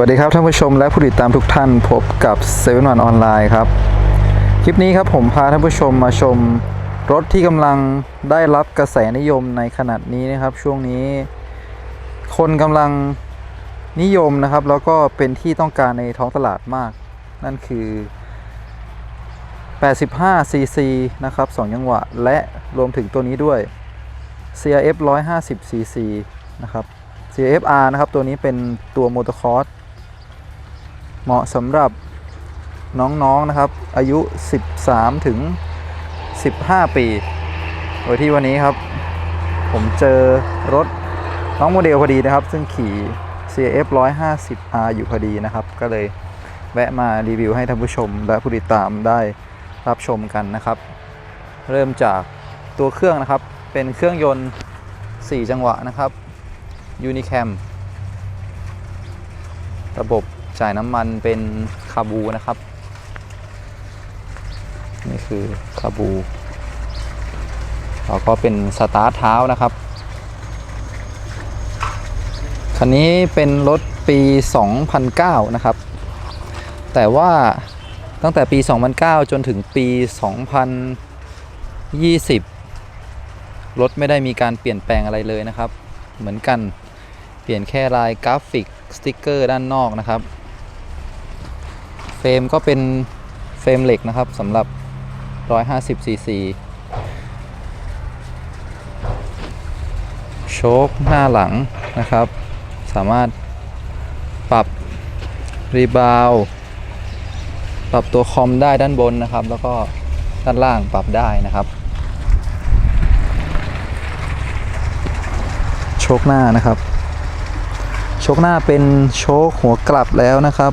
วัสดีครับท่านผู้ชมและผู้ติดตามทุกท่านพบกับ7 1 1ออนไลน์ครับ คลิปนี้ครับผมพาท่านผู้ชมมาชมรถที่กำลังได้รับกระแสนิยมในขนาดนี้นะครับ ช่วงนี้ คนกำลังนิยมนะครับ แล้วก็เป็นที่ต้องการในท้องตลาดมาก นั่นคือ 85 cc นะครับ 2 จังหวะ และรวมถึงตัวนี้ด้วย CRF 150 cc นะครับ CFR นะครับ ตัวนี้เป็นตัวมอเตอร์คอร์ส เหมาะสำหรับน้องๆนะครับ อายุ 13 ถึง 15 ปี โดยที่วันนี้ครับ ผมเจอรถน้องโมเดลพอดีนะครับ ซึ่งขี่ CF 150R อยู่พอดีนะครับ ก็เลยแวะมารีวิวให้ท่านผู้ชมและผู้ติดตามได้รับชมกันนะครับ เริ่มจากตัวเครื่องนะครับ เป็นเครื่องยนต์ 4 จังหวะนะครับ Unicam ระบบ จ่ายน้ำมันเป็นคาบูนะครับ นี่คือคาบูแล้วก็เป็นสตาร์ทเท้านะครับ คันนี้เป็นรถปี 2009 นะครับ แต่ว่าตั้งแต่ปี 2009 จนถึงปี 2020 รถไม่ได้มีการเปลี่ยนแปลงอะไรเลยนะครับ เหมือนกันเปลี่ยนแค่ลายกราฟิกสติกเกอร์ด้านนอกนะครับ รมก็เป็นเฟรมเหล็กนะครับสำหรับ 150 cc โชคหน้าหลังนะครับ สามารถปรับรีบาวปรับตัวคอมได้ด้านบนนะครับ แล้วก็ด้านล่างปรับได้นะครับ โชคหน้านะครับ โชคหน้าเป็นโชคหัวกลับแล้วนะครับ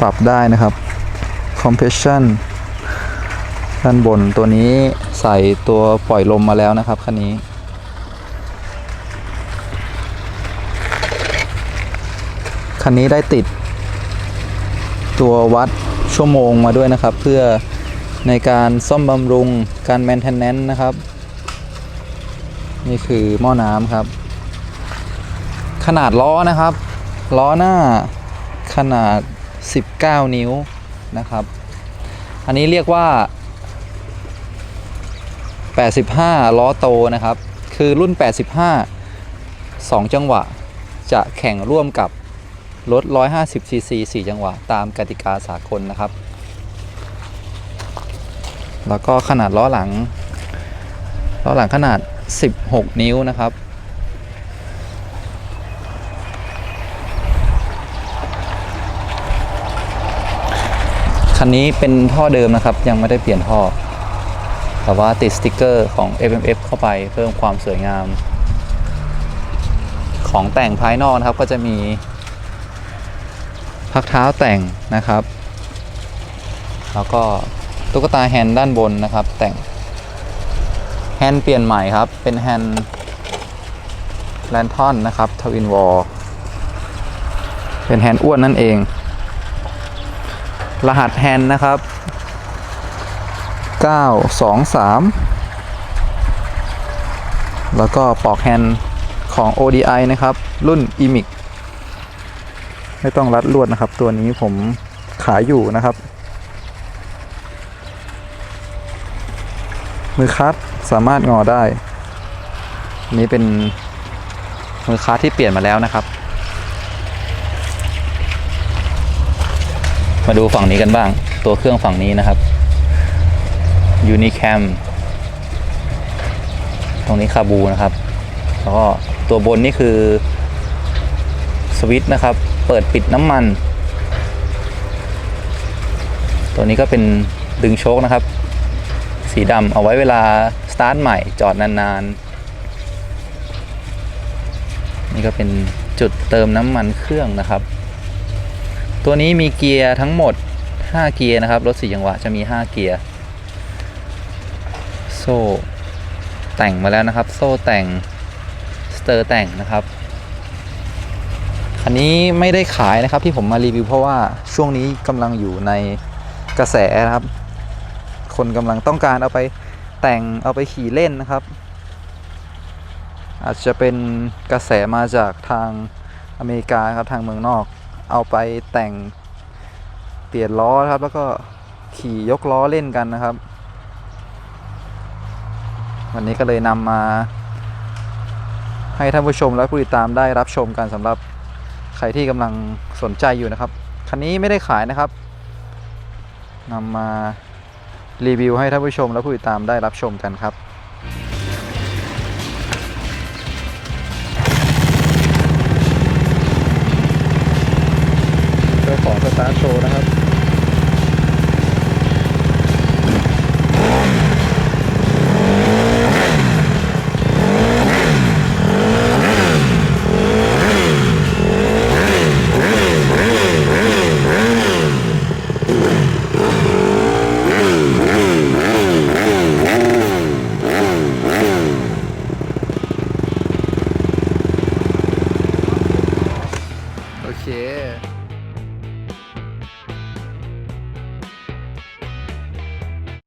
ปรับได้นะครับ compression ด้านบนตัวนี้ใส่ตัวปล่อยลมมาแล้วนะครับคันนี้ คันนี้ได้ติด ตัววัดชั่วโมงมาด้วยนะครับ เพื่อในการซ่อมบำรุงการ maintenance นะครับ นี่คือหม้อน้ำครับ ขนาดล้อนะครับ ล้อหน้าขนาด 19 นิ้วนะครับ อันนี้เรียกว่า 85 ล้อโตนะครับ คือรุ่น 85 2 จังหวะ จะแข่งร่วมกับรถ 150 cc 4จังหวะ ตามกติกาสากลนะครับ แล้วก็ขนาดล้อหลัง ล้อหลังขนาด 16 นิ้วนะครับ คันนี้เป็นท่อเดิมนะครับ ยังไม่ได้เปลี่ยนท่อ แต่ว่าติดสติกเกอร์ของ FMF เข้าไปเพิ่มความสวยงาม ของแต่งภายนอกนะครับก็จะมีพักเท้าแต่งนะครับ แล้วก็ตุ๊กตาแฮนด์ด้านบนนะครับ แต่งแฮนด์เปลี่ยนใหม่ครับ เป็นแฮนด์แลนทอนนะครับทวินวอลเป็นแฮนด์อ้วนนั่นเอง รหัสแฮนด์นะครับ 923 แล้วก็ปลอกแฮนด์ของ ODI นะครับ รุ่น EMIC ไม่ต้องรัดลวดนะครับ ตัวนี้ผมขายอยู่นะครับ มือคัดสามารถงอได้นนี้เป็นมือคัดที่เปลี่ยนมาแล้วนะครับ มาดูฝั่งนี้กันบ้าง ตัวเครื่องฝั่งนี้นะครับ Unicam ตรงนี้คาบูนะครับ แล้วก็ตัวบนนี่คือสวิตช์นะครับ เปิดปิดน้ำมัน ตัวนี้ก็เป็นดึงโชคนะครับ สีดำเอาไว้เวลาสตาร์ทใหม่จอดนานๆ นี่ก็เป็นจุดเติมน้ำมันเครื่องนะครับ ตัวนี้มีเกียร์ทั้งหมด 5 เกียร์นะครับ รถสี่จังหวะจะมี 5 เกียร์ โซ่ แต่งมาแล้วนะครับ โซ่แต่ง สเตอร์แต่งนะครับ คันนี้ไม่ได้ขายนะครับที่ผมมารีวิวเพราะว่าช่วงนี้กำลังอยู่ในกระแสนะครับ คนกำลังต้องการเอาไปแต่งเอาไปขี่เล่นนะครับ อาจจะเป็นกระแสมาจากทางอเมริกาครับทางเมืองนอก เอาไปแต่งเปลี่ยนล้อครับ แล้วก็ขี่ยกล้อเล่นกันนะครับ วันนี้ก็เลยนำมา ให้ท่านผู้ชมและผู้ติดตามได้รับชมกันสำหรับใครที่กำลังสนใจอยู่นะครับคันนี้ไม่ได้ขายนะครับนำมารีวิวให้ท่านผู้ชมและผู้ติดตามได้รับชมกันครับ